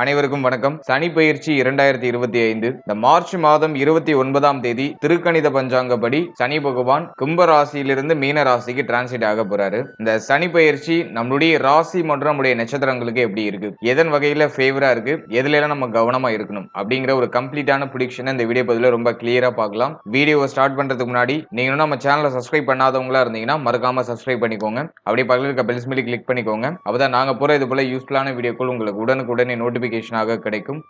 அனைவருக்கும் வணக்கம். சனி பயிற்சி இரண்டாயிரத்தி இருபத்தி ஐந்து. இந்த மார்ச் மாதம் இருபத்தி ஒன்பதாம் தேதி திருக்கணித பஞ்சாங்கப்படி சனி பகவான் கும்ப ராசியிலிருந்து மீன ராசிக்கு டிரான்சிட் ஆக போறாரு. இந்த சனி பயிற்சி நம்மளுடைய ராசி மற்றும் நம்முடைய நட்சத்திரங்களுக்கு எப்படி இருக்கு? எதன் வகையில ஃபேவரா இருக்கு? எதுல நம்ம கவனமா இருக்கணும்? அப்படிங்கிற ஒரு கம்ப்ளீட்டான ப்ரிடிக்ஷன் இந்த வீடியோ பதில ரொம்ப கிளியரா பார்க்கலாம். வீடியோவை ஸ்டார்ட் பண்றதுக்கு முன்னாடி நீங்க நம்ம சேனலை சப்ஸ்கிரைப் பண்ணாதவங்களா இருந்தீங்கன்னா மறக்காம சப்ஸ்கிரைப் பண்ணிக்கோங்க. அப்படியே பக்கத்தில் இருக்க பெல்ஸ் சிம்பிளி கிளிக் பண்ணிக்கோங்க. அப்பதான் நாங்க போற இது போல யூஸ்ஃபுல்லான வீடியோக்கள் உங்களுக்கு உடனுக்குடனே நோட்டிஃபிகேஷனாக கிடைக்கும்.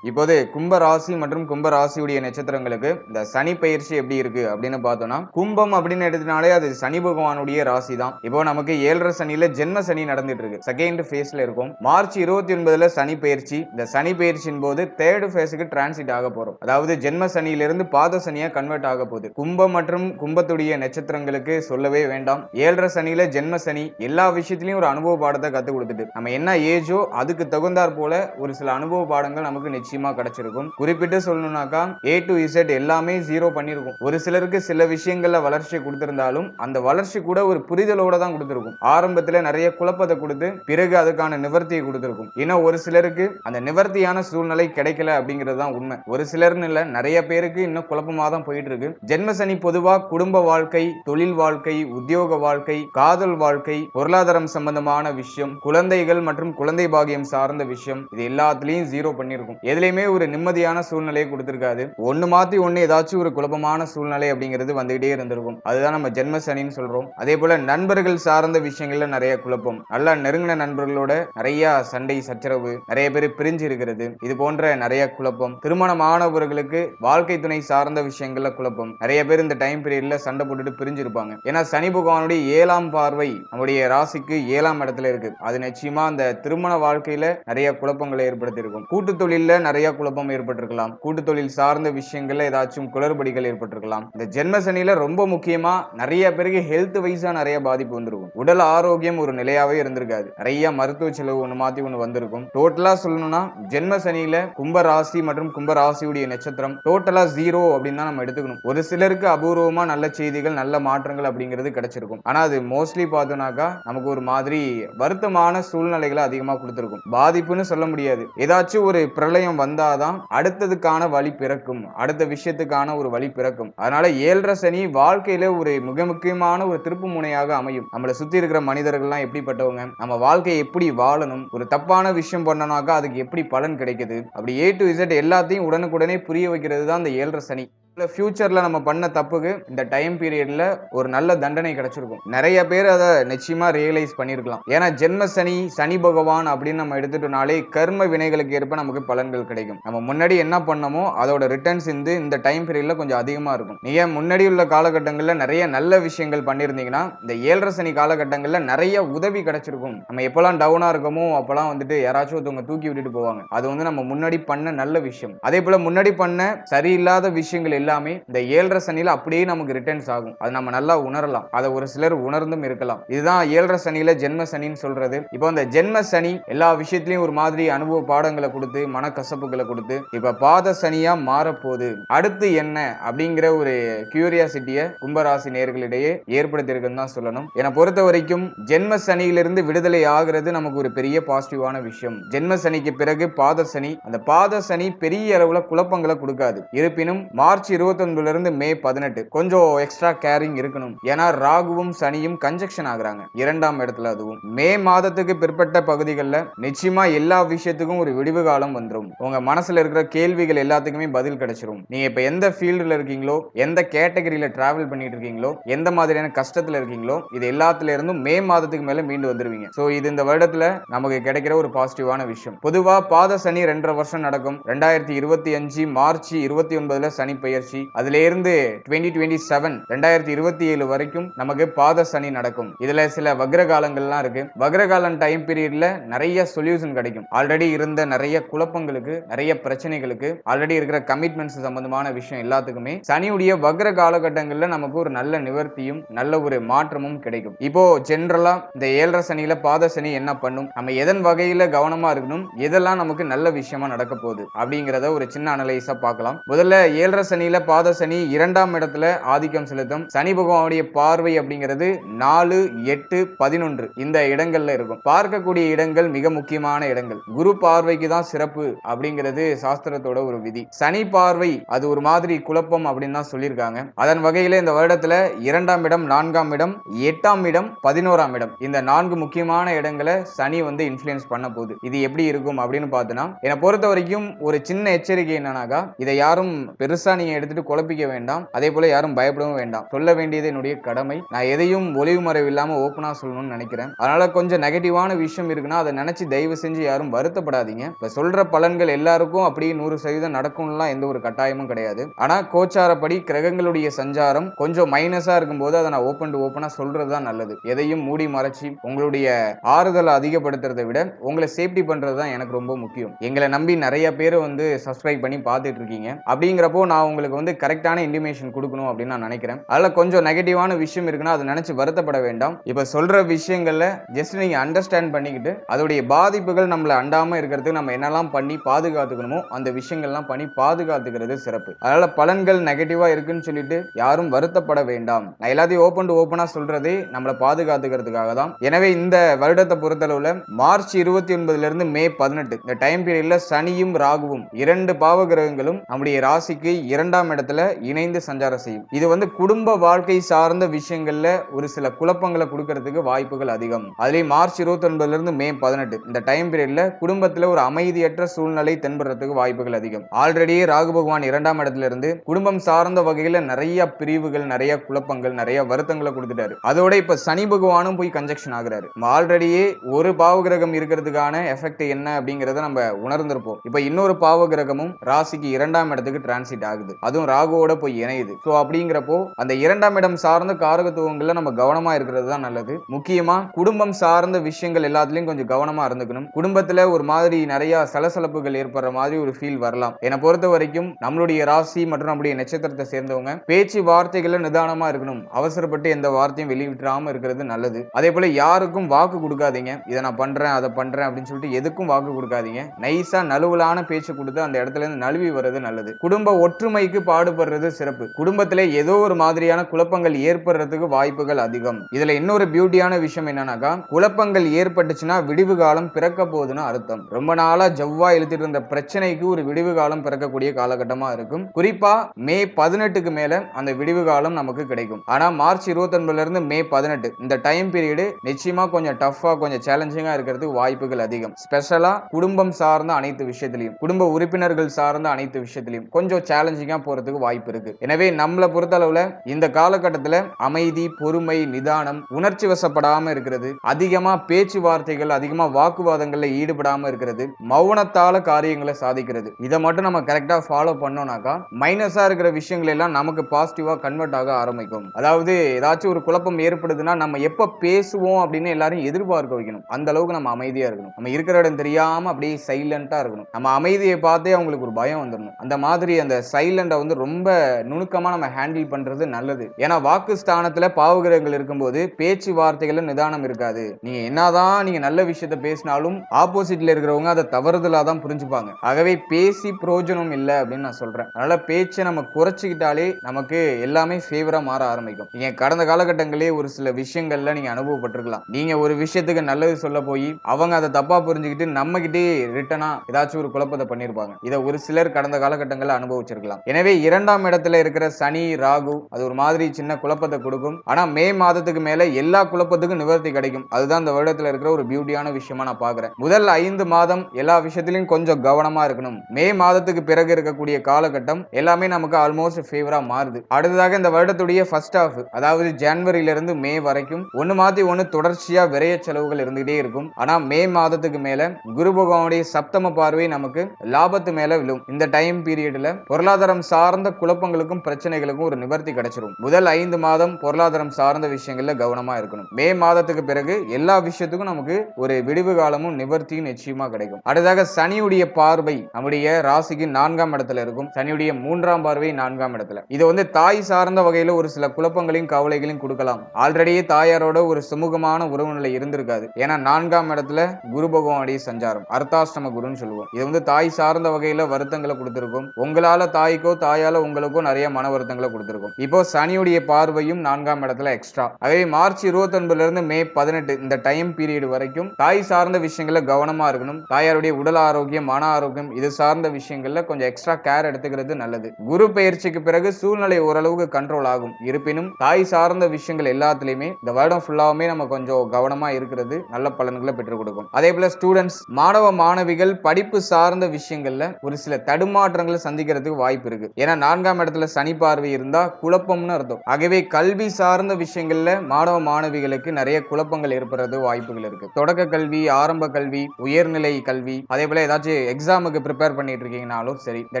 இப்போது கும்ப ராசி மற்றும் கும்ப ராசியுடைய நட்சத்திரங்களுக்கு இந்த சனி பயிற்சி எப்படி இருக்கு அப்படின்னு பார்த்தோம்னா கும்பம் அப்படின்னு எடுத்தனாலே அது சனி பகவானுடைய ராசி தான் இப்போ நமக்கு ஏழரை சனியில ஜென்ம சனி நடந்துட்டு இருக்கு. செகண்ட் ஃபேஸ்ல இருக்கும். மார்ச் இருபத்தி ஒன்பதுல சனி பயிற்சி. இந்த சனி பயிற்சியின் போது தேர்டு ஃபேஸுக்கு டிரான்சிட் ஆக போறோம். அதாவது ஜென்ம சனியிலிருந்து பாத சனியா கன்வெர்ட் ஆக போகுது. கும்பம் மற்றும் கும்பத்துடைய நட்சத்திரங்களுக்கு சொல்லவே வேண்டாம். ஏழரை சனியில ஜென்ம சனி எல்லா விஷயத்திலையும் ஒரு அனுபவ பாடத்தை கத்து கொடுத்துட்டு நம்ம என்ன ஏஜோ அதுக்கு தகுந்தாற் போல ஒரு சில அனுபவ பாடங்கள் நமக்கு நிச்சயம் கிடைச்சிருக்கும். குறிப்பிட்டு சொல்லணும்னாக்கா ஏ டு இசட் எல்லாமே ஜீரோ பண்ணிருக்கும். ஒரு சிலருக்கு சில விஷயங்கள்ல வளர்ச்சி கொடுத்திருந்தாலும் அந்த வளர்ச்சி கூட ஒரு புரிதலோட தான் கொடுத்திருக்கும். ஆரம்பத்துல நிறைய குழப்பத்தை கொடுத்து பிறகு அதுக்கான நிவர்த்தியை கொடுத்திருக்கும். இன்னும் ஒரு சிலருக்கு அந்த நிவர்த்தியான சூழ்நிலை கிடைக்கல அப்படிங்கிறது தான் உண்மை. ஒரு சிலர்னு இல்ல நிறைய பேருக்கு இன்னும் குழப்பமா தான் போயிட்டு இருக்கு ஜென்ம சனி பொதுவா குடும்ப வாழ்க்கை தொழில் வாழ்க்கை உத்தியோக வாழ்க்கை காதல் வாழ்க்கை பொருளாதாரம் சம்பந்தமான விஷயம் குழந்தைகள் மற்றும் குழந்தை பாகியம் சார்ந்த விஷயம் இது எல்லாத்துலயும் ஜீரோ பண்ணிருக்கும். எதுலையுமே ஒரு நிம்மதியான சூழ்நிலையை கொடுத்துருக்காது. ஒன்று மாற்றி ஒன்று ஏதாச்சும் ஒரு குழப்பமான சூழ்நிலை அப்படிங்கிறது வந்துகிட்டே இருந்திருக்கும். அதுதான் நம்ம ஜென்ம சனின்னு சொல்கிறோம் அதே போல் நண்பர்கள் சார்ந்த விஷயங்களில் நிறைய குழப்பம். நல்லா நெருங்கின நண்பர்களோட நிறைய சண்டை சச்சரவு நிறைய பேர் பிரிஞ்சு இருக்கிறது. இது போன்ற நிறைய குழப்பம். திருமணமானவர்களுக்கு வாழ்க்கை துணை சார்ந்த விஷயங்கள்ல குழப்பம். நிறைய பேர் இந்த டைம் பீரியட்ல சண்டை போட்டுட்டு பிரிஞ்சிருப்பாங்க. ஏன்னா சனி பகவானுடைய ஏழாம் பார்வை நம்முடைய ராசிக்கு ஏழாம் இடத்துல இருக்கு. அது நிச்சயமா அந்த திருமண வாழ்க்கையில நிறைய குழப்பங்களை ஏற்படுத்தியிருக்கும். கூட்டு தொழில நிறைய குழப்பம் ஏற்பட்டிருக்கலாம். கூட்டு தொழில் சார்ந்த விஷயங்கள்ல ஏதாச்சும் குளறுபடிகள் ஏற்பட்டிருக்கலாம். இந்த ஜென்ம சனியில ரொம்ப முக்கியமா நிறைய பேருக்கு ஹெல்த் வைஸா நிறைய பாதிப்பு வந்திருக்கும். உடல் ஆரோக்கியம் ஒரு நிலையாவே இருந்திருக்காது. நிறைய மருத்துவ செலவு ஒண்ணு மாத்தி ஒண்ணு வந்திருக்கும். டோட்டலா சொல்லணும்னா ஜென்ம சனியில கும்ப ராசி மற்றும் கும்ப ராசியுடைய நட்சத்திரம் டோட்டலா ஜீரோ அப்படின்னு தான் நம்ம எடுத்துக்கணும். ஒரு சிலருக்கு அபூர்வமா நல்ல செய்திகள் நல்ல மாற்றங்கள் அப்படிங்கிறது கிடைச்சிருக்கும். ஆனா அது மோஸ்ட்லி பார்த்தோம்னாக்கா நமக்கு ஒரு மாதிரி வருத்தமான சூழ்நிலைகளை அதிகமா கொடுத்துருக்கும். பாதிப்புன்னு சொல்ல முடியாது. ஏதாச்சும் ஒரு பிரளயம் வந்தாதான் அடுத்ததுக்கான வழி பிறக்கும். அடுத்த விஷயத்துக்கான ஒரு வழி பிறக்கும். அதனால ஏழரை சனி வாழ்க்கையில ஒரு மிக முக்கியமான ஒரு திருப்பு முனையாக அமையும். நம்மளை சுத்தி இருக்கிற மனிதர்கள்லாம் எப்படிப்பட்டவங்க? நம்ம வாழ்க்கையை எப்படி வாழணும்? ஒரு தப்பான விஷயம் பண்ணனாக்கா அதுக்கு எப்படி பலன் கிடைக்குது? அப்படி ஏ டு இசட் எல்லாத்தையும் உடனுக்குடனே புரிய வைக்கிறது தான் அந்த ஏழரை சனி. ஃப்யூச்சரில் நம்ம பண்ண தப்புக்கு இந்த டைம் பீரியடில் ஒரு நல்ல தண்டனை கிடைச்சிருக்கும். நிறைய பேர் அதை நிச்சயமாக ரியலைஸ் பண்ணியிருக்கலாம் ஏன்னா ஜென்ம சனி சனி பகவான் அப்படின்னு நம்ம எடுத்துட்டோம்னாலே கர்ம வினைகளுக்கு ஏற்ப நமக்கு பலன்கள் கிடைக்கும். நம்ம முன்னாடி என்ன பண்ணமோ அதோட ரிட்டர்ன்ஸ் வந்து இந்த டைம் பீரியடில் கொஞ்சம் அதிகமாக இருக்கும். நீங்கள் முன்னாடி உள்ள காலகட்டங்களில் நிறைய நல்ல விஷயங்கள் பண்ணியிருந்தீங்கன்னா இந்த ஏழரை சனி காலகட்டங்களில் நிறைய உதவி கிடைச்சிருக்கும். நம்ம எப்போல்லாம் டவுனாக இருக்கமோ அப்போல்லாம் வந்துட்டு யாராச்சும் ஒருத்தவங்க தூக்கி விட்டுட்டு போவாங்க. அது வந்து நம்ம முன்னாடி பண்ண நல்ல விஷயம். அதே போல் முன்னாடி பண்ண சரியில்லாத விஷயங்கள் எல்லாம் எல்லாமே இந்த ஏழரை சனியில அப்படியே நமக்கு ரிட்டர்ன்ஸ் ஆகும். அது நம்ம நல்லா உணரலாம். அதை ஒரு சிலர் உணர்ந்தும் இருக்கலாம். இதுதான் ஏழரை சனியில ஜென்ம சனின்னு சொல்றது. இப்போ இந்த ஜென்ம சனி எல்லா விஷயத்திலையும் ஒரு மாதிரி அனுபவ பாடங்களை கொடுத்து மனக்கசப்புகளை கொடுத்து இப்ப பாத சனியா மாறப்போகுது. அடுத்து என்ன அப்படிங்கிற ஒரு கியூரியாசிட்டியை கும்பராசி நேர்களிடையே ஏற்படுத்தியிருக்குன்னு தான் சொல்லணும். என்னை பொறுத்த வரைக்கும் ஜென்ம சனியிலிருந்து விடுதலை ஆகிறது நமக்கு ஒரு பெரிய பாசிட்டிவான விஷயம். ஜென்ம சனிக்கு பிறகு பாத சனி அந்த பாத சனி பெரிய அளவுல குழப்பங்களை கொடுக்காது. இருப்பினும் மார்ச் இருபத்தொன்பதுலேருந்து மே பதினெட்டு. கொஞ்சம் எக்ஸ்ட்ரா கேரிங் இருக்கணும். ஏன்னா ராகுவும் சனியும் கன்ஜெக்ஷன் ஆகுறாங்க. இரண்டாம் இடத்துல அதுவும். மே மாதத்துக்கு பிற்பட்ட பகுதிகளில் நிச்சயமா எல்லா விஷயத்துக்கும் ஒரு விடிவு காலம் வந்துடும் உங்க மனசுல இருக்கிற கேள்விகள் எல்லாத்துக்குமே பதில் கிடைச்சிரும். நீங்க இப்ப எந்த ஃபீல்டில் இருக்கீங்களோ எந்த கேட்டகரியில டிராவல் பண்ணிட்டு இருக்கீங்களோ எந்த மாதிரியான கஷ்டத்துல இருக்கீங்களோ இது எல்லாத்துல இருந்தும் மே மாதத்துக்கு மேல மீண்டு வந்துருவீங்க. ஸோ இது இந்த வருடத்துல நமக்கு கிடைக்கிற ஒரு பாசிட்டிவான விஷயம். பொதுவா பாத சனி ரெண்டரை வருஷம் நடக்கும். ரெண்டாயிரத்தி இருபத்தி அஞ்சு மார்ச் இருபத்தி ஒன்பதுல சனி பெயர் பயிற்சி அதுல இருந்து டுவெண்ட்டி டுவெண்ட்டி செவன் ரெண்டாயிரத்தி இருபத்தி ஏழு வரைக்கும் நமக்கு பாத சனி நடக்கும். இதுல சில வக்ர காலங்கள்லாம் இருக்கு. வக்ர காலம் டைம் பீரியட்ல நிறைய சொல்யூஷன் கிடைக்கும். ஆல்ரெடி இருந்த நிறைய குழப்பங்களுக்கு நிறைய பிரச்சனைகளுக்கு ஆல்ரெடி இருக்கிற கமிட்மெண்ட்ஸ் சம்பந்தமான விஷயம் எல்லாத்துக்குமே சனியுடைய வக்ர காலகட்டங்கள்ல நமக்கு ஒரு நல்ல நிவர்த்தியும் நல்ல ஒரு மாற்றமும் கிடைக்கும். இப்போ ஜென்ரலா இந்த ஏழரை சனியில பாத சனி என்ன பண்ணும்? நம்ம எதன் வகையில கவனமா இருக்கணும்? எதெல்லாம் நமக்கு நல்ல விஷயமா நடக்க போகுது? அப்படிங்கிறத ஒரு சின்ன அனலைஸா பார்க்கலாம். முதல்ல ஏழரை சனி சனியில பாத சனி இரண்டாம் இடத்துல ஆதிக்கம் செலுத்தும். சனி பகவானுடைய பார்வை அப்படிங்கிறது நாலு எட்டு பதினொன்று இந்த இடங்கள்ல இருக்கும். பார்க்கக்கூடிய இடங்கள் மிக முக்கியமான இடங்கள். குரு பார்வைக்கு தான் சிறப்பு அப்படிங்கிறது சாஸ்திரத்தோட ஒரு விதி. சனி பார்வை அது ஒரு மாதிரி குழப்பம் அப்படின்னு தான் சொல்லியிருக்காங்க. அதன் வகையில இந்த வருடத்துல இரண்டாம் இடம் நான்காம் இடம் எட்டாம் இடம் பதினோராம் இடம். இந்த நான்கு முக்கியமான இடங்களை சனி வந்து இன்ஃபுளுயன்ஸ் பண்ண போகுது. இது எப்படி இருக்கும் அப்படின்னு பார்த்தோன்னா என்னை பொறுத்த வரைக்கும் ஒரு சின்ன எச்சரிக்கை என்னன்னாக்கா இதை யாரும் பெருசா நீங்க எடுத்துட்டு குழப்பிக்க வேண்டாம். அதே போல யாரும் பயப்படவும் வேண்டாம். சொல்ல வேண்டியது என்னுடைய கடமை. நான் எதையும் ஒளிவு மறைவு இல்லாம ஓப்பனா சொல்லணும்னு நினைக்கிறேன். அதனால கொஞ்சம் நெகட்டிவான விஷயம் இருக்குன்னா அதை நினைச்சு தயவு செஞ்சு யாரும் வருத்தப்படாதீங்க. இப்ப சொல்ற பலன்கள் எல்லாருக்கும் அப்படியே நூறு சதவீதம் நடக்கும்லாம் எந்த ஒரு கட்டாயமும் கிடையாது. ஆனா கோச்சாரப்படி கிரகங்களுடைய சஞ்சாரம் கொஞ்சம் மைனஸா இருக்கும்போது அதை நான் ஓப்பன் டு ஓப்பனா சொல்றது தான் நல்லது. எதையும் மூடி மறைச்சி உங்களுடைய ஆறுதலை அதிகப்படுத்துறதை விட உங்களை சேஃப்டி பண்றது தான் எனக்கு ரொம்ப முக்கியம். எங்களை நம்பி நிறைய பேர் வந்து சப்ஸ்கிரைப் பண்ணி பார்த்துட்டு இருக்கீங்க. அப்படிங்கிறப்போ நான் உங்களுக்கு வந்து கரெக்டான இன்டிமேஷன் கொடுக்கணும் அப்படின்னு நான் நினைக்கிறேன். அதில் கொஞ்சம் நெகட்டிவான விஷயம் இருக்குன்னா அதை நினச்சி வருத்தப்பட வேண்டாம். இப்போ சொல்கிற விஷயங்களில் ஜஸ்ட் நீங்கள் அண்டர்ஸ்டாண்ட் பண்ணிக்கிட்டு அதோடைய பாதிப்புகள் நம்மளை அண்டாமல் இருக்கிறதுக்கு நம்ம என்னெல்லாம் பண்ணி பாதுகாத்துக்கணுமோ அந்த விஷயங்கள்லாம் பண்ணி பாதுகாத்துக்கிறது சிறப்பு. அதனால் பலன்கள் நெகட்டிவாக இருக்குன்னு சொல்லிட்டு யாரும் வருத்தப்பட வேண்டாம். நான் எல்லாத்தையும் ஓப்பன் டு ஓப்பனாக சொல்கிறதே நம்மளை பாதுகாத்துக்கிறதுக்காக தான். எனவே இந்த வருடத்தை பொறுத்தளவில் மார்ச் இருபத்தி ஒன்பதுலேருந்து மே பதினெட்டு இந்த டைம் பீரியடில் சனியும் ராகுவும் இரண்டு பாவ கிரகங்களும் நம்முடைய ராசிக்கு இரண்டாம் இடத்துல இணைந்து சஞ்சாரம் செய்யும். இது வந்து குடும்ப வாழ்க்கை சார்ந்த விஷயங்கள்ல ஒரு சில குழப்பங்களை கொடுக்கறதுக்கு வாய்ப்புகள் அதிகம். அதுலயும் மார்ச் இருபத்தி ஒன்பதுல இருந்து மே பதினெட்டு இந்த டைம் பீரியட்ல குடும்பத்துல ஒரு அமைதியற்ற சூழ்நிலை தென்படுறதுக்கு வாய்ப்புகள் அதிகம். ஆல்ரெடியே ராகு பகவான் இரண்டாம் இடத்துல இருந்து குடும்பம் சார்ந்த வகையில நிறைய பிரிவுகள் நிறைய குழப்பங்கள் நிறைய வருத்தங்களை கொடுத்துட்டாரு. அதோட இப்ப சனி பகவானும் போய் கன்ஜெக்ஷன் ஆகுறாரு. ஆல்ரெடியே ஒரு பாவ கிரகம் இருக்கிறதுக்கான எஃபெக்ட் என்ன அப்படிங்கறத நம்ம உணர்ந்திருப்போம். இப்ப இன்னொரு பாவ கிரகமும் ராசிக்கு இரண்டாம் இடத்துக்கு டிரான்சிட் ஆகுது. அதுவும் ராகுவோட போய் இணையுது. ஸோ அப்படிங்கிறப்போ அந்த இரண்டாம் இடம் சார்ந்த காரகத்துவங்கள்ல நம்ம கவனமா இருக்கிறது தான் நல்லது. முக்கியமா குடும்பம் சார்ந்த விஷயங்கள் எல்லாத்துலயும் கொஞ்சம் கவனமா இருந்துக்கணும். குடும்பத்துல ஒரு மாதிரி நிறைய சலசலப்புகள் ஏற்படுற மாதிரி ஒரு ஃபீல் வரலாம். என்னை பொறுத்த வரைக்கும் நம்மளுடைய ராசி மற்றும் நம்முடைய நட்சத்திரத்தை சேர்ந்தவங்க பேச்சு வார்த்தைகளை நிதானமா இருக்கணும். அவசரப்பட்டு எந்த வார்த்தையும் வெளியிட்டுறாம இருக்கிறது நல்லது. அதே போல யாருக்கும் வாக்கு கொடுக்காதீங்க. இதை நான் பண்றேன் அதை பண்றேன் அப்படின்னு சொல்லிட்டு எதுக்கும் வாக்கு கொடுக்காதீங்க. நைஸா நழுவலான பேச்சு கொடுத்து அந்த இடத்துல இருந்து நழுவி வர்றது நல்லது. குடும்ப ஒற்றுமைக்கு பாடுபடுறது சிறப்பு. குடும்பத்துல ஏதோ ஒரு மாதிரியான குழப்பங்கள் ஏற்படுறதுக்கு வாய்ப்புகள் அதிகம். இதுல இன்னொரு பியூட்டியான விஷயம் என்னன்னாக்கா குழப்பங்கள் ஏற்பட்டுச்சுன்னா விடிவு காலம் பிறக்க போகுதுன்னு அர்த்தம். ரொம்ப நாளா ஜவ்வா இழுத்துட்டு இருந்த பிரச்சனைக்கு ஒரு விடிவு காலம் பிறக்கக்கூடிய காலகட்டமா இருக்கும். குறிப்பா மே பதினெட்டுக்கு மேல அந்த விடிவு காலம் நமக்கு கிடைக்கும். ஆனா மார்ச் இருபத்தி ஒன்பதுல இருந்து மே பதினெட்டு இந்த டைம் பீரியடு நிச்சயமா கொஞ்சம் டஃபா கொஞ்சம் சேலஞ்சிங்கா இருக்கிறதுக்கு வாய்ப்புகள் அதிகம். ஸ்பெஷலா குடும்பம் சார்ந்த அனைத்து விஷயத்திலையும் குடும்ப உறுப்பினர்கள் சார்ந்த அனைத்து விஷயத்திலையும் கொஞ்சம் சேலஞ்சிங்கா போறதுக்கு வாய்ப்பு இருக்கு. எனவே நம்மளை பொறுத்தளவுல இந்த காலகட்டத்துல அமைதி பொறுமை நிதானம் உணர்ச்சி வசப்படாம இருக்கிறது அதிகமா பேச்சுவார்த்தைகள் அதிகமா வாக்குவாதங்கள்ல ஈடுபடாம இருக்கிறது மௌனத்தால காரியங்களை சாதிக்கிறது. இதை மட்டும் நம்ம கரெக்டா ஃபாலோ பண்ணோம்னாக்கா மைனஸா இருக்கிற விஷயங்கள் எல்லாம் நமக்கு பாசிட்டிவா கன்வெர்ட் ஆக ஆரம்பிக்கும். அதாவது ஏதாச்சும் ஒரு குழப்பம் ஏற்படுதுன்னா நம்ம எப்ப பேசுவோம் அப்படின்னு எல்லாரும் எதிர்பார்க்க வைக்கணும். அந்த அளவுக்கு நம்ம அமைதியா இருக்கணும். நம்ம இருக்கிற இடம் தெரியாம அப்படியே சைலண்டா இருக்கணும். நம்ம அமைதியை பார்த்தே அவங்களுக்கு ஒரு பயம் வந்துடணும். அந்த மாதிரி அந்த சைலண்ட் வந்து ரொம்ப நுணுக்கமா நம்ம ஹேண்டில் பண்றது நல்லது. ஏன்னா வாக்கு ஸ்தானத்தில் பாவகிரகங்கள் இருக்கும்போது பேச்சு வார்த்தைகள்ல நிதானம் இருக்காது. நீங்க என்னதான் நீங்க நல்ல விஷயத்த பேசினாலும் ஆப்போசிட்ல இருக்கிறவங்க அதை தவறுதலாக தான் புரிஞ்சுப்பாங்க. ஆகவே பேசி பிரயோஜனம் இல்லை அப்படின்னு நான் சொல்றேன். அதனால பேச்சை நம்ம குறைச்சிக்கிட்டாலே நமக்கு எல்லாமே ஃபேவராக மாற ஆரம்பிக்கும். நீங்க கடந்த காலகட்டங்களே ஒரு சில விஷயங்கள்ல நீங்க அனுபவப்பட்டிருக்கலாம். நீங்க ஒரு விஷயத்துக்கு நல்லது சொல்ல போய் அவங்க அதை தப்பாக புரிஞ்சுக்கிட்டு நம்மகிட்டே ரிட்டனாக ஏதாச்சும் ஒரு குழப்பத்தை பண்ணியிருப்பாங்க இதை ஒரு சிலர் கடந்த காலகட்டங்களில் அனுபவிச்சிருக்கலாம். எனவே இரண்டாம் இடத்துல இருக்கிற சனி ராகு அது ஒரு மாதிரி சின்ன குழப்பத்தை கொடுக்கும். ஆனா மே மாதத்துக்கு மேல எல்லா குழப்பத்துக்கும் நிவர்த்தி கிடைக்கும். அதுதான் இந்த வருடத்துல இருக்கிற ஒரு பியூட்டியான விஷயமா நான் பாக்குறேன் முதல் ஐந்து மாதம் எல்லா விஷயத்திலையும் கொஞ்சம் கவனமா இருக்கணும். மே மாதத்துக்கு பிறகு இருக்கக்கூடிய காலகட்டம் எல்லாமே நமக்கு ஆல்மோஸ்ட் ஃபேவரா மாறுது. அடுத்ததாக இந்த வருடத்துடைய ஃபர்ஸ்ட் ஹாஃப் அதாவது ஜனவரியில இருந்து மே வரைக்கும் ஒன்னு மாத்தி ஒன்னு தொடர்ச்சியா விரைய செலவுகள் இருந்துகிட்டே இருக்கும். ஆனா மே மாதத்துக்கு மேல குரு பகவானுடைய சப்தம பார்வை நமக்கு லாபத்து மேல விழும். இந்த டைம் பீரியட்ல பொருளாதாரம் சார்ந்த குழப்பங்களுக்கும் பிரச்சனைகளுக்கும் ஒரு நிவர்த்தி கிடைச்சிரும். முதல் ஐந்து மாதம் பொருளாதாரம் சார்ந்த விஷயங்கள்ல கவனமா இருக்கணும். மே மாதத்துக்கு பிறகு எல்லா விஷயத்துக்கும் நமக்கு ஒரு விடிவு காலமும் நிவர்த்தியும் நிச்சயமா கிடைக்கும். அடுத்ததாக சனியுடைய பார்வை நம்முடைய ராசிக்கு நான்காம் இடத்துல இருக்கும். சனியுடைய மூன்றாம் பார்வை நான்காம் இடத்துல. இது வந்து தாய் சார்ந்த வகையில ஒரு சில குழப்பங்களையும் கவலைகளையும் கொடுக்கலாம். ஆல்ரெடியே தாயாரோட ஒரு சுமூகமான உறவு நிலை இருந்திருக்காது. ஏன்னா நான்காம் இடத்துல குரு பகவானுடைய சஞ்சாரம் அர்த்தாஷ்டம குருன்னு சொல்லுவோம். இது வந்து தாய் சார்ந்த வகையில வருத்தங்களை கொடுத்திருக்கும். உங்களால தாய்க்கோ தாயால உங்களுக்கும் நிறைய மன வருத்தங்களை கொடுத்துருக்கும். இப்போ சனியுடைய பார்வையும் நான்காம் இடத்துல எக்ஸ்ட்ரா அதே மார்ச் இருபத்தொன்பதுல இருந்து மே பதினெட்டு இந்த டைம் பீரியட் வரைக்கும் தாய் சார்ந்த விஷயங்களில் கவனமா இருக்கணும். தாயாருடைய உடல் ஆரோக்கியம் மன ஆரோக்கியம் இது சார்ந்த விஷயங்கள்ல கொஞ்சம் எக்ஸ்ட்ரா கேர் எடுத்துக்கிறது நல்லது. குரு பயிற்சிக்கு பிறகு சூழ்நிலை ஓரளவுக்கு கண்ட்ரோல் ஆகும். இருப்பினும் தாய் சார்ந்த விஷயங்கள் எல்லாத்துலயுமே இந்த வருடம் ஃபுல்லாவுமே நம்ம கொஞ்சம் கவனமா இருக்கிறது நல்ல பலன்களை பெற்றுக் கொடுக்கும். அதே போல ஸ்டூடெண்ட்ஸ் மாணவ மாணவிகள் படிப்பு சார்ந்த விஷயங்கள்ல ஒரு சில தடுமாற்றங்களை சந்திக்கிறதுக்கு வாய்ப்பு இருக்கு. ஏன்னா நான்காம் இடத்துல சனி பார்வை இருந்தா குழப்பம்னு அர்த்தம். ஆகவே கல்வி சார்ந்த விஷயங்கள்ல மாணவ மாணவிகளுக்கு நிறைய குழப்பங்கள் ஏற்படுறது வாய்ப்புகள் இருக்கு. தொடக்க கல்வி ஆரம்ப கல்வி உயர்நிலை கல்வி அதே போல ஏதாச்சும் எக்ஸாமுக்கு ப்ரிப்பேர் பண்ணிட்டு இருக்கீங்கனாலும் சரி இந்த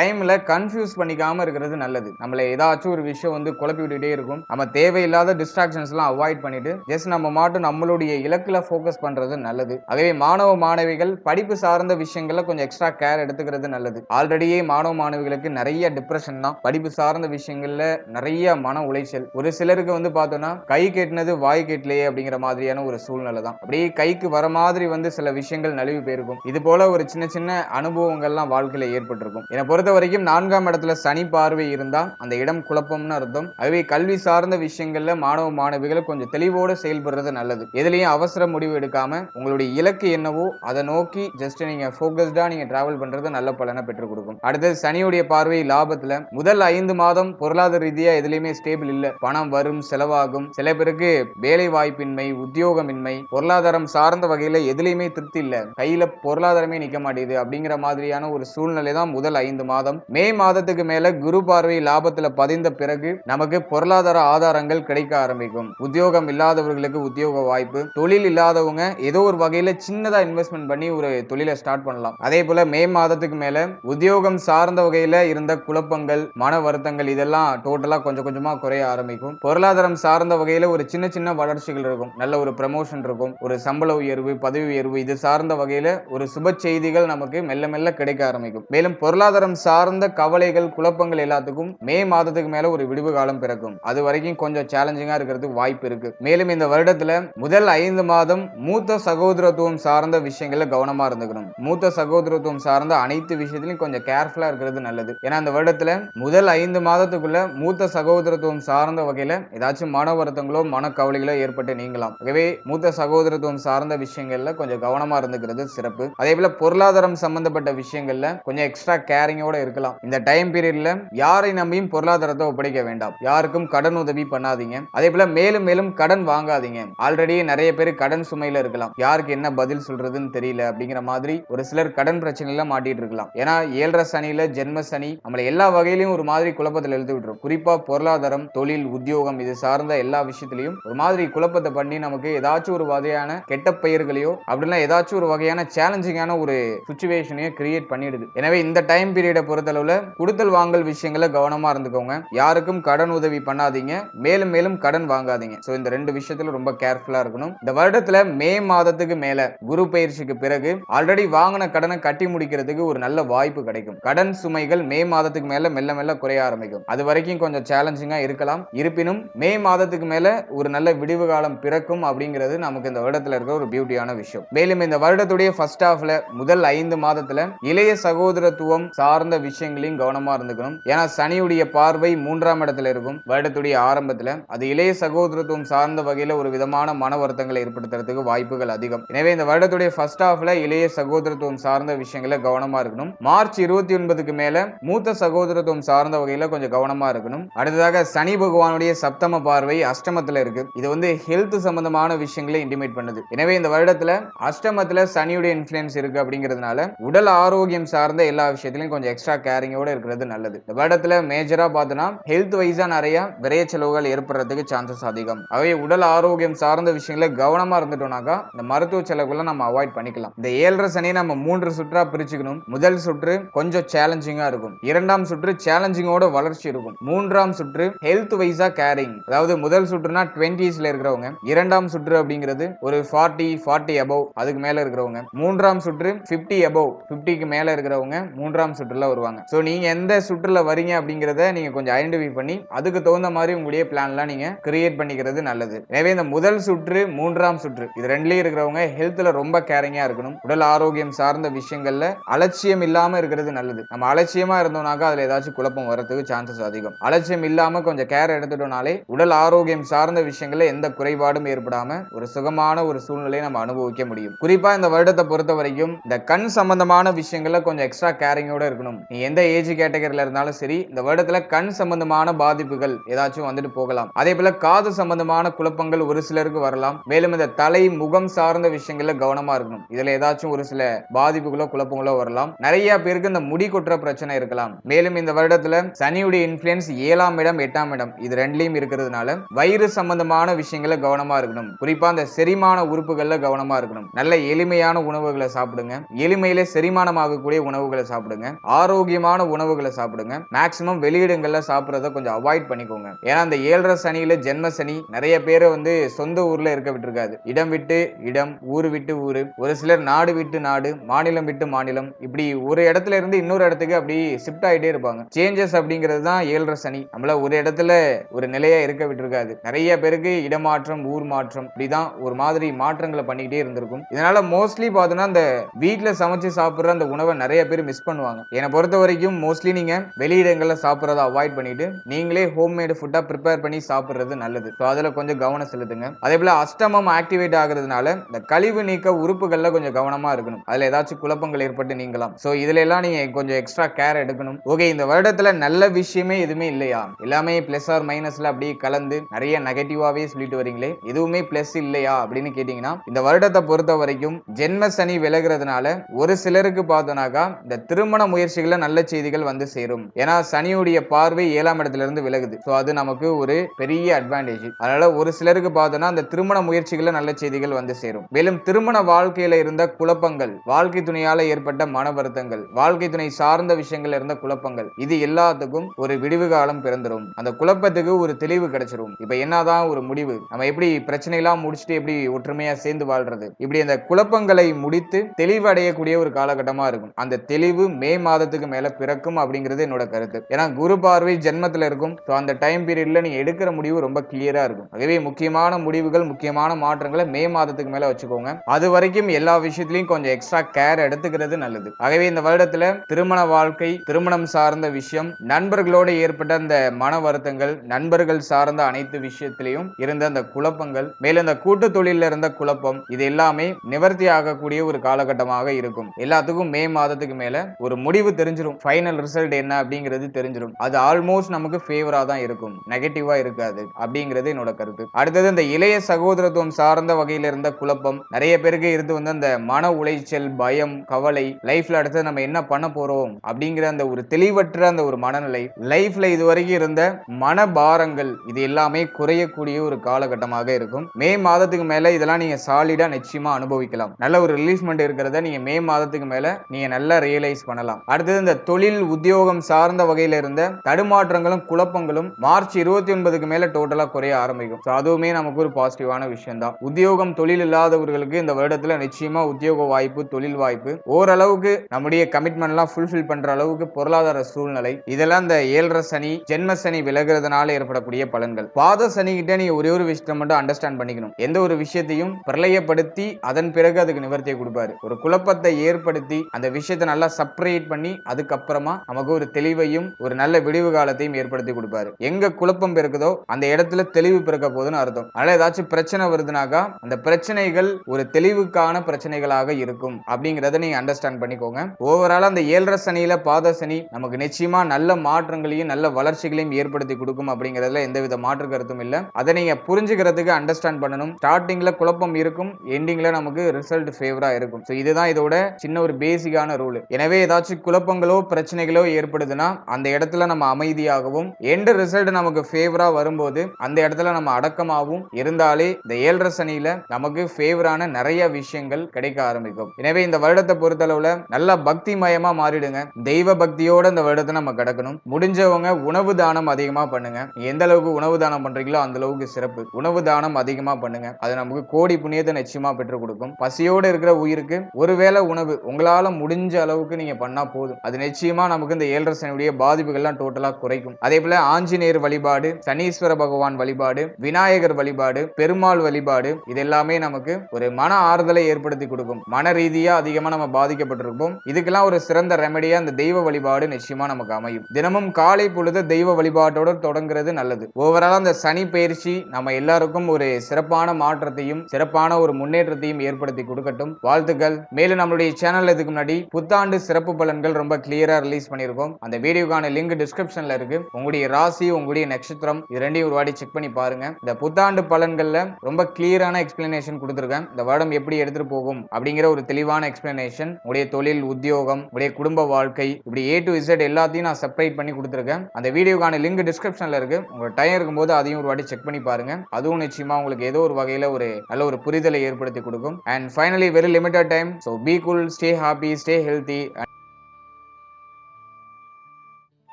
டைம்ல கன்ஃபியூஸ் பண்ணிக்காம இருக்கிறது நல்லது. நம்மள ஏதாச்சும் ஒரு விஷயம் வந்து குழப்பி விட்டுட்டே இருக்கும். நம்ம தேவையில்லாத டிஸ்ட்ராக்ஷன்ஸ் எல்லாம் அவாய்ட் பண்ணிட்டு ஜஸ்ட் நம்ம மாட்டும் நம்மளுடைய இலக்குல ஃபோக்கஸ் பண்றது நல்லது. ஆகவே மாணவ மாணவிகள் படிப்பு சார்ந்த விஷயங்கள்ல கொஞ்சம் எக்ஸ்ட்ரா கேர் எடுத்துக்கிறது நல்லது. ஆல்ரெடியே மாணவ மாணவிகளுக்கு நிறைய டிப்ரெஷன் தான். படிப்பு சார்ந்த விஷயங்கள்ல நிறைய மன உளைச்சல். ஒரு சிலருக்கு வந்து பார்த்தோம்னா கை கெட்டினது வாய் கெட்டலையே அப்படிங்கிற மாதிரியான ஒரு சூழ்நிலை தான். அப்படியே கைக்கு வர மாதிரி வந்து சில விஷயங்கள் நழுவி போயிருக்கும். இது போல ஒரு சின்ன சின்ன அனுபவங்கள்லாம் வாழ்க்கையில ஏற்பட்டிருக்கும். என்னை பொறுத்த வரைக்கும் நான்காம் இடத்துல சனி பார்வை இருந்தா அந்த இடம் குழப்பம்னு அர்த்தம். அதுவே கல்வி சார்ந்த விஷயங்கள்ல மாணவ மாணவிகள் கொஞ்சம் தெளிவோடு செயல்படுறது நல்லது. எதுலையும் அவசர முடிவு எடுக்காம உங்களுடைய இலக்கு என்னவோ அதை நோக்கி ஜஸ்ட் நீங்க ஃபோக்கஸ்டா நீங்க டிராவல் பண்றது நல்ல பலனை பெற்றுக் கொடுக்கும். அடுத்தது சனியுடைய பார்வை ஆரம்பத்துல முதல் ஐந்து மாதம் பொருளாதார ரீதியா எதுலயுமே ஸ்டேபிள் இல்ல. பணம் வரும் செலவாகும். சில பேருக்கு வேலை வாய்ப்பின்மை உத்தியோகமின்மை பொருளாதாரம் சார்ந்த வகையில எதுலயுமே திருப்தி இல்ல. கையில பொருளாதாரமே நிக்க மாட்டேது அப்படிங்கிற மாதிரியான ஒரு சூழ்நிலை தான் முதல் ஐந்து மாதம். மே மாதத்துக்கு மேல குரு பார்வை லாபத்துல பதிந்த பிறகு நமக்கு பொருளாதார ஆதாரங்கள் கிடைக்க ஆரம்பிக்கும். உத்தியோகம் இல்லாதவர்களுக்கு உத்தியோக வாய்ப்பு தொழில் இல்லாதவங்க ஏதோ ஒரு வகையில சின்னதா இன்வெஸ்ட்மெண்ட் பண்ணி ஒரு தொழிலை ஸ்டார்ட் பண்ணலாம். அதே போல மே மாதத்துக்கு மேல உத்தியோகம் சார்ந்த வகையில இருந்த குழப்பம் குழப்பங்கள் மன வருத்தங்கள் இதெல்லாம் டோட்டலா கொஞ்சம் கொஞ்சமா குறைய ஆரம்பிக்கும். பொருளாதாரம் சார்ந்த வகையில் ஒரு சின்ன சின்ன வளர்ச்சிகள் இருக்கும். நல்ல ஒரு ப்ரமோஷன் இருக்கும். ஒரு சம்பள உயர்வு பதவி உயர்வு இது சார்ந்த வகையில் ஒரு சுப செய்திகள் நமக்கு மெல்ல மெல்ல கிடைக்க ஆரம்பிக்கும். மேலும் பொருளாதாரம் சார்ந்த கவலைகள் குழப்பங்கள் எல்லாத்துக்கும் மே மாதத்துக்கு மேல ஒரு விடுவு காலம் பிறக்கும். அது வரைக்கும் கொஞ்சம் சேலஞ்சிங்கா இருக்கிறதுக்கு வாய்ப்பு இருக்கு. மேலும் இந்த வருடத்துல முதல் ஐந்து மாதம் மூத்த சகோதரத்துவம் சார்ந்த விஷயங்கள்ல கவனமா இருந்துக்கணும். மூத்த சகோதரத்துவம் சார்ந்த அனைத்து விஷயத்திலையும் கொஞ்சம் கேர்ஃபுல்லா இருக்கிறது நல்லது. ஏன்னா அந்த வருடத்தில் முதல் ஐந்து மாதத்துக்குள்ள மூத்த சகோதரத்துவம் சார்ந்த வகையில் ஏதாச்சும் மன வருத்தங்களோ மனக்கவலைகளோ ஏற்பட்டு நீங்கலாம். ஆகவே மூத்த சகோதரத்துவம் சார்ந்த விஷயங்கள்ல கொஞ்சம் கவனமா இருந்துக்கிறது சிறப்பு. அதே போல பொருளாதாரம் சம்பந்தப்பட்ட விஷயங்கள்ல கொஞ்சம் எக்ஸ்ட்ரா கேரிங்கோட இருக்கலாம். இந்த டைம் பீரியட்ல யாரை நம்பியும் பொருளாதாரத்தை ஒப்படைக்க வேண்டாம். யாருக்கும் கடன் உதவி பண்ணாதீங்க. அதே போல மேலும் மேலும் கடன் வாங்காதீங்க. ஆல்ரெடி நிறைய பேர் கடன் சுமையில இருக்கலாம். யாருக்கு என்ன பதில் சொல்றதுன்னு தெரியல அப்படிங்கிற மாதிரி ஒரு சிலர் கடன் பிரச்சனையில மாட்டிட்டு இருக்கலாம். ஏன்னா ஏழரை சனியில ஜென்ம சனி நம்மளை எல்லா வகையிலையும் ஒரு மாதிரி குழப்பத்தில் எழுதி விட்டுரும் குறிப்பாக பொருளாதாரம் தொழில் உத்தியோகம் இது சார்ந்த எல்லா விஷயத்திலையும் ஒரு மாதிரி குழப்பத்தை பண்ணி நமக்கு ஏதாச்சும் ஒரு வகையான கெட்ட பெயர்களையோ அப்படின்னா ஏதாச்சும் ஒரு வகையான சேலஞ்சிங்கான ஒரு சுச்சுவேஷனையோ கிரியேட் பண்ணிடுது. எனவே இந்த டைம் பீரியடை பொறுத்தளவில் கொடுத்தல் வாங்கல் விஷயங்களை கவனமாக இருந்துக்கோங்க. யாருக்கும் கடன் உதவி பண்ணாதீங்க. மேலும் மேலும் கடன் வாங்காதீங்க. ஸோ இந்த ரெண்டு விஷயத்துல ரொம்ப கேர்ஃபுல்லா இருக்கணும். இந்த வருடத்துல மே மாதத்துக்கு மேல குரு பயிற்சிக்கு பிறகு ஆல்ரெடி வாங்கின கடனை கட்டி முடிக்கிறதுக்கு ஒரு நல்ல வாய்ப்பு கிடைக்கும். கடன் சுமைகள் மே மாதத்துக்கு மேல மெல்ல மெல்ல குறைய ஆரம்பிக்கும். அது வரைக்கும் கொஞ்சம் சேலஞ்சிங்காக இருக்கலாம். இருப்பினும் மே மாதத்துக்கு மேல ஒரு நல்ல விடிவு காலம் பிறக்கும் அப்படிங்கிறது நமக்கு இந்த வருடத்துல இருக்கிற ஒரு பியூட்டியான விஷயம். மேலும் இந்த வருடத்துடைய ஃபர்ஸ்ட் ஹாஃப்ல முதல் ஐந்து மாதத்துல இளைய சகோதரத்துவம் சார்ந்த விஷயங்களையும் கவனமா இருந்துக்கணும். ஏன்னா சனியுடைய பார்வை மூன்றாம் இடத்துல இருக்கும். வருடத்துடைய ஆரம்பத்துல அது இளைய சகோதரத்துவம் சார்ந்த வகையில ஒரு விதமான மன வருத்தங்களை ஏற்படுத்துறதுக்கு வாய்ப்புகள் அதிகம். எனவே இந்த வருடத்துடைய ஃபர்ஸ்ட் ஹாஃப்ல இளைய சகோதரத்துவம் சார்ந்த விஷயங்களை கவனமா இருக்கணும். மார்ச் இருபத்தி ஒன்பதுக்கு மேல மூத்த சகோதரத்துவம் சார்ந்த வகையில கொஞ்சம் கவனமா இருக்கணும். அடுத்ததாக சனி பகவானுடைய சப்தம பார்வை அஷ்டமத்துல இருக்கு. இது வந்து ஹெல்த் சம்பந்தமான விஷயங்களை இன்டிமேட் பண்ணுது. எனவே இந்த வருடத்துல அஷ்டமத்துல சனியுடைய இன்ஃபுளுன்ஸ் இருக்கு அப்படிங்கிறதுனால உடல் ஆரோக்கியம் சார்ந்த எல்லா விஷயத்திலையும் கொஞ்சம் எக்ஸ்ட்ரா கேரிங்கோட இருக்கிறது நல்லது. இந்த வருடத்துல மேஜரா பார்த்தோன்னா ஹெல்த் வைஸா நிறைய விரைய செலவுகள் ஏற்படுறதுக்கு சான்சஸ் அதிகம். அவை உடல் ஆரோக்கியம் சார்ந்த விஷயங்களை கவனமா இருந்துட்டோம்னாக்கா இந்த மருத்துவ செலவுகளை நம்ம அவாய்ட் பண்ணிக்கலாம். இந்த ஏழரை சனியை நம்ம மூன்று சுற்றா பிரிச்சுக்கணும். முதல் சுற்று கொஞ்சம் சேலஞ்சிங்கா இருக்கும். இரண்டாம் சுற்று சேலஞ்சிங்கோட வளர்ச்சி இருக்கும். மூன்றாம் சுற்று ஹெல்த் வைஸா கேரிங் அதாவது முதல் சுற்றுனா டுவெண்டிஸ்ல இருக்கிறவங்க. இரண்டாம் சுற்று அப்படிங்கிறது ஒரு ஃபார்ட்டி ஃபார்ட்டி அபவ் அதுக்கு மேல இருக்கிறவங்க. மூன்றாம் சுற்று பிப்டி அபவ் பிப்டிக்கு மேல இருக்கிறவங்க மூன்றாம் சுற்றுல வருவாங்க. ஸோ நீங்க எந்த சுற்றுல வரீங்க அப்படிங்கிறத நீங்க கொஞ்சம் ஐடென்டிஃபை பண்ணி அதுக்கு தகுந்த மாதிரி உங்களுடைய பிளான்லாம் நீங்க கிரியேட் பண்ணிக்கிறது நல்லது. எனவே இந்த முதல் சுற்று மூன்றாம் சுற்று இது ரெண்டுலயும் இருக்கிறவங்க ஹெல்த்ல ரொம்ப கேரிங்கா இருக்கணும். உடல் ஆரோக்கியம் சார்ந்த விஷயங்கள்ல அலட்சியம் இல்லாம இருக்கிறது நல்லது. நம்ம அலட்சியமா இருந்தோம்னாக்கா அதுல ஏதாச்சும் குழப்பம் வரதுக்கு சான்சஸ் அதிகம். அலட்சியம் இல்லாம கொஞ்சம் கேர் எடுத்துட்டோம்னாலே உடல் ஆரோக்கியம் சார்ந்த விஷயங்களில் எந்த குறைபாடும் ஏற்படாம ஒரு சுகமான ஒரு சூழ்நிலையை நம்ம அனுபவிக்க முடியும். குறிப்பா இந்த வருடத்தை பொறுத்த வரைக்கும் இந்த கண் சம்பந்தமான விஷயங்கள கொஞ்சம் எக்ஸ்ட்ரா கேரிங்கோட இருக்கணும். நீ எந்த ஏஜ் கேட்டகரியில இருந்தாலும் சரி இந்த வருடத்துல கண் சம்பந்தமான பாதிப்புகள் ஏதாச்சும் வந்துட்டு போகலாம். அதே போல காது சம்பந்தமான குழப்பங்கள் ஒரு சிலருக்கு வரலாம். மேலும் இந்த தலை முகம் சார்ந்த விஷயங்கள்ல கவனமா இருக்கணும். இதுல ஏதாச்சும் ஒரு சில பாதிப்புகளோ குழப்பங்களோ வரலாம். நிறைய பேருக்கு இந்த முடி கொட்டுற பிரச்சனை இருக்கலாம். மேலும் இந்த வருடத்துல சனியுடைய இன்ஃபுளுன்ஸ் ஏழாம் இடம் எட்டாம் இடம். இது ரெண்டுலயும் இருக்கிறதுனால வயிறு சம்பந்தமான விஷயங்கள கவனமா இருக்கணும். குறிப்பா அந்த செரிமான உறுப்புகள்ல கவனமா இருக்கணும். நல்ல எளிமையான உணவுகளை சாப்பிடுங்க. எளிமையில செரிமானம் ஆகக்கூடிய உணவுகளை சாப்பிடுங்க. ஆரோக்கியமான உணவுகளை சாப்பிடுங்க. மேக்சிமம் வெளியிடங்கள்ல சாப்பிடுறத கொஞ்சம் அவாய்ட் பண்ணிக்கோங்க. ஏன்னா அந்த ஏழரை சனியில ஜென்ம சனி நிறைய பேரை வந்து சொந்த ஊர்ல இருக்க விட்டுருக்காது. இடம் விட்டு இடம் ஊர் விட்டு ஊர். ஒரு சிலர் நாடு விட்டு நாடு மாநிலம் விட்டு மாநிலம். இப்படி ஒரு இடத்துல இருந்து இன்னொரு இடத்துக்கு அப்படி ஷிஃப்ட் ஆகிட்டே இருப்பாங்க. சேஞ்சஸ் அப்படிங்கிறது தான் ஏழரை சனி. நம்மள ஒரு இடத்துல ஒரு நிலையா இருக்க விட்டுருக்காது. நிறைய பேருக்கு இடமாற்றம் ஊர் மாற்றம் இப்படிதான் ஒரு மாதிரி மாற்றங்களை பண்ணிக்கிட்டே இருந்திருக்கும். இதனால மோஸ்ட்லி பார்த்தோன்னா அந்த வீட்ல சமைச்சு சாப்பிடுற அந்த உணவை நிறைய பேர் மிஸ் பண்ணுவாங்க. என்னை பொறுத்த வரைக்கும் மோஸ்ட்லி நீங்க வெளியிடங்களில் சாப்பிட்றத அவாய்ட் பண்ணிட்டு நீங்களே ஹோம்மேடு ஃபுட்டா ப்ரிப்பேர் பண்ணி சாப்பிடுறது நல்லது. ஸோ அதுல கொஞ்சம் கவனம் செலுத்துங்க. அதே போல அஷ்டமம் ஆக்டிவேட் ஆகுறதுனால இந்த கழிவு நீக்க உறுப்புகள்ல கொஞ்சம் கவனமா இருக்கணும். அதுல ஏதாச்சும் குழப்பங்கள் ஏற்பட்டு நீங்களாம் ஸோ இதுல எல்லாம் நீங்க கொஞ்சம் எக்ஸ்ட்ரா கேர் எடுக்கணும். ஓகே இந்த வருடத்துல நல்ல விஷயமே எதுவுமே இல்லையா? எல்லாமே பிளஸ் ஆர் மைனஸ்ல அப்படியே கலந்து நிறைய நெகட்டிவாவே சொல்லிட்டு வரீங்களே எதுவுமே பிளஸ் இல்லையா அப்படின்னு கேட்டீங்கன்னா இந்த வருடத்தை பொறுத்த வரைக்கும் ஜென்ம சனி விலகிறதுனால ஒரு சிலருக்கு பார்த்தோம்னாக்கா இந்த திருமண முயற்சிகளை நல்ல செய்திகள் வந்து சேரும். ஏன்னா சனியுடைய பார்வை ஏழாம் இடத்துல இருந்து விலகுது. ஸோ அது நமக்கு ஒரு பெரிய அட்வான்டேஜ் அதனால ஒரு சிலருக்கு பார்த்தோம்னா அந்த திருமண முயற்சிகளை நல்ல செய்திகள் வந்து சேரும். மேலும் திருமண வாழ்க்கையில இருந்த குழப்பங்கள் வாழ்க்கை துணையால ஏற்பட்ட மன வருத்தங்கள் வாழ்க்கை துணை சார்ந்த விஷயங்கள் இருந்த குழப்பங்கள் இது எல்லாத்துக்கும் ஒரு விடிவு காலம் பிறந்துடும் அந்த குழப்பத்துக்கு ஒரு தெளிவு கிடைச்சிரும். இப்ப என்னதான் ஒரு முடிவு? நம்ம எப்படி பிரச்சனை எல்லாம் முடிச்சுட்டு எப்படி ஒற்றுமையா சேர்ந்து வாழ்றது? இப்படி அந்த குழப்பங்களை முடித்து தெளிவடையக்கூடிய ஒரு காலகட்டமா இருக்கும். அந்த தெளிவு மே மாதத்துக்கு மேல பிறக்கும் அப்படிங்கிறது என்னோட கருத்து. ஏன்னா குரு பார்வை ஜென்மத்துல இருக்கும். ஸோ அந்த டைம் பீரியட்ல நீங்க எடுக்கிற முடிவு ரொம்ப கிளியரா இருக்கும். ஆகவே முக்கியமான முடிவுகள் முக்கியமான மாற்றங்களை மே மாதத்துக்கு மேல வச்சுக்கோங்க. அது வரைக்கும் எல்லா விஷயத்திலையும் கொஞ்சம் எக்ஸ்ட்ரா கேர் எடுத்துக்கிறது நல்லது. ஆகவே இந்த வருடத்துல திருமண வாழ்க்கை திருமணம் சார்ந்த விஷயம் நண்பர்களோடு ஏற்பட்ட அந்த மன வருத்தங்கள் நண்பர்கள் சார்ந்த அனைத்து விஷயத்திலையும் இருந்த அந்த குழப்பங்கள் மேலும் அந்த கூட்டு தொழில இருந்த குழப்பம் இது எல்லாமே நிவர்த்தி ஆகக்கூடிய ஒரு காலகட்டமாக இருக்கும். எல்லாத்துக்கும் மே மாதத்துக்கு மேல ஒரு முடிவு தெரிஞ்சிடும் ஃபைனல் ரிசல்ட் என்ன அப்படிங்கிறது தெரிஞ்சிடும் அது ஆல்மோஸ்ட் நமக்கு ஃபேவரா தான் இருக்கும். நெகட்டிவா இருக்காது அப்படிங்கிறது என்னோட கருத்து. அடுத்தது இந்த இளைய சகோதரத்துவம் சார்ந்த வகையில் இருந்த குழப்பம் நிறைய பேருக்கு இருந்து வந்து அந்த மன உளைச்சல் பயம் கவலை லைஃப்ல அடுத்தது நம்ம என்ன பண்ண போறோம் அப்படிங்கிற அந்த ஒரு தெளிவற்ற அந்த ஒரு மனநிலை. லைஃப்ல இதுவரைக்கும் இருந்த மன பாரங்கள் இது எல்லாமே குறையக்கூடிய ஒரு காலகட்டமாக இருக்கும். மே மாதத்துக்கு மேல இதெல்லாம் நீங்க சாலிடா நிச்சயமா அனுபவிக்கலாம். நல்ல ஒரு ரிலீஸ்மெண்ட் இருக்கிறத நீங்க மே மாதத்துக்கு மேல நீங்க நல்லா ரியலைஸ் பண்ணலாம். அடுத்தது இந்த தொழில் உத்தியோகம் சார்ந்த வகையில இருந்த தடுமாற்றங்களும் குழப்பங்களும் மார்ச் இருபத்தி ஒன்பதுக்கு மேல டோட்டலா குறைய ஆரம்பிக்கும். அதுவுமே நமக்கு ஒரு பாசிட்டிவான விஷயம் தான் உத்தியோகம் தொழில் இல்லாதவர்களுக்கு இந்த வருடத்துல நிச்சயமா உத்தியோக வாய்ப்பு தொழில் வாய்ப்பு. ஓரளவுக்கு நம்முடைய கமிட்மெண்ட்லாம் ஃபுல்ஃபில் பண்ற அளவுக்கு பொருளாதார சூழ்நிலை. இதெல்லாம் இந்த ஏழரை சனி ஜென்ம சனி விலகுறதுனால ஏற்படக்கூடிய பலன்கள். பாத சனி கிட்ட நீங்க ஒரே ஒரு விஷயத்தை மட்டும் அண்டர்ஸ்டாண்ட் பண்ணிக்கணும். எந்த ஒரு விஷயத்தையும் பிரளயப்படுத்தி அதன் பிறகு அதுக்கு நிவர்த்தியை கொடுப்பாரு. ஒரு குழப்பத்தை ஏற்படுத்தி அந்த விஷயத்தை நல்லா செப்பரேட் பண்ணி அதுக்கப்புறமா நமக்கு ஒரு தெளிவையும் ஒரு நல்ல விடிவு காலத்தையும் ஏற்படுத்தி கொடுப்பாரு. எங்க குழப்பம் பிறக்குதோ அந்த இடத்துல தெளிவு பிறக்க போதுன்னு அர்த்தம். அதனால ஏதாச்சும் பிரச்சனை வருதுனாக்கா அந்த பிரச்சனைகள் ஒரு தெளிவுக்கான பிரச்சனைகளாக இருக்கும். அப்படிங்கறத நீங்க அண்டர்ஸ்டாண்ட் பண்ணிக்கோங்க. ஓவரால் அந்த ஏழரை சனியில பாத சனி நமக்கு நமக்கு நிச்சயமா நல்ல மாற்றங்களையும் நல்ல வளர்ச்சிகளையும் ஏற்படுத்தி கொடுக்கும் அப்படிங்கிறதுல எந்தவித மாற்று கருத்தும் இல்லை. அதை நீங்க புரிஞ்சுக்கிறதுக்கு அண்டர்ஸ்டாண்ட் பண்ணணும். ஸ்டார்டிங்ல குழப்பம் இருக்கும் எண்டிங்ல நமக்கு ரிசல்ட் ஃபேவரா இருக்கும். ஸோ இதுதான் இதோட சின்ன ஒரு பேசிக்கான ரூல் எனவே ஏதாச்சும் குழப்பங்களோ பிரச்சனைகளோ ஏற்படுதுன்னா அந்த இடத்துல நம்ம அமைதியாகவும் எந்த ரிசல்ட் நமக்கு ஃபேவரா வரும்போது அந்த இடத்துல நம்ம அடக்கமாகவும் இருந்தாலே இந்த ஏழரை சனியில நமக்கு ஃபேவரான நிறைய விஷயங்கள் கிடைக்க ஆரம்பிக்கும். எனவே இந்த வருடத்தை பொறுத்தளவுல நல்ல பக்தி மயமா மாறிடுங்க. தெய்வ பக்தியோட இந்த வருடத்தை நம்ம கடக்கணும். முடிஞ்சவங்க உணவு தானம் அதிகமா பண்ணுங்க. எந்த அளவுக்கு உணவு தானம் பண்றீங்களோ அந்த அளவுக்கு சிறப்பு. உணவு தானம் அதிகமா பண்ணுங்க. அது நமக்கு கோடி புண்ணியத்தை நிச்சயமா பெற்றுக் கொடுக்கும். பசியோடு இருக்கிற உயிருக்கு ஒருவேளை உணவு உங்களால முடிஞ்ச அளவுக்கு நீங்க பண்ணா போதும். அது நிச்சயமா நமக்கு இந்த ஏழரை சனியுடைய பாதிப்புகள்லாம் டோட்டலா குறைக்கும். அதே போல ஆஞ்சநேயர் வழிபாடு சனீஸ்வர பகவான் வழிபாடு விநாயகர் வழிபாடு பெருமாள் வழிபாடு இது எல்லாமே நமக்கு ஒரு மன ஆறுதலை ஏற்படுத்தி கொடுக்கும். மன ரீதியா அதிகமா நம்ம பாதிக்கப்பட்டிருப்போம். இதுக்கெல்லாம் ஒரு சிறந்த ரெமடியா இந்த தெய்வ வழிபாடு நிச்சயம் விஷயமா நமக்கு அமையும். தினமும் காலை பொழுது தெய்வ வழிபாட்டோடு தொடங்குறது நல்லது. ஓவரால் அந்த சனி பயிற்சி நம்ம எல்லாருக்கும் ஒரு சிறப்பான மாற்றத்தையும் சிறப்பான ஒரு முன்னேற்றத்தையும் ஏற்படுத்தி கொடுக்கட்டும். வாழ்த்துக்கள். மேலும் நம்மளுடைய சேனல் இதுக்கு முன்னாடி புத்தாண்டு சிறப்பு பலன்கள் ரொம்ப கிளியரா ரிலீஸ் பண்ணியிருக்கோம். அந்த வீடியோக்கான லிங்க் டிஸ்கிரிப்ஷன்ல இருக்கு. உங்களுடைய ராசி உங்களுடைய நட்சத்திரம் இது ரெண்டையும் ஒரு வாட்டி செக் பண்ணி பாருங்க. இந்த புத்தாண்டு பலன்கள்ல ரொம்ப கிளியரான எக்ஸ்பிளனேஷன் கொடுத்துருக்கேன். இந்த வருடம் எப்படி எடுத்துட்டு போகும் அப்படிங்கிற ஒரு தெளிவான எக்ஸ்பிளனேஷன் உங்களுடைய தொழில் உத்தியோகம் உங்களுடைய குடும்ப வாழ்க்கை இப்படி ஏ டு இசட் எல்லாத்தையும் நான் செப்பரேட் பண்ணி கொடுத்துருக்கேன். அந்த வீடியோக்கான லிங்க் டிஸ்கிரிப்ஷனில் இருக்கு. உங்க டைம் இருக்கும்போது அதையும் ஒரு வாட்டி செக் பண்ணி பாருங்க. அதுவும் நிச்சயமா உங்களுக்கு ஏதோ ஒரு வகையில் ஒரு நல்ல ஒரு புரிதலை ஏற்படுத்தி கொடுக்கும். And finally very limited time so be cool stay happy stay healthy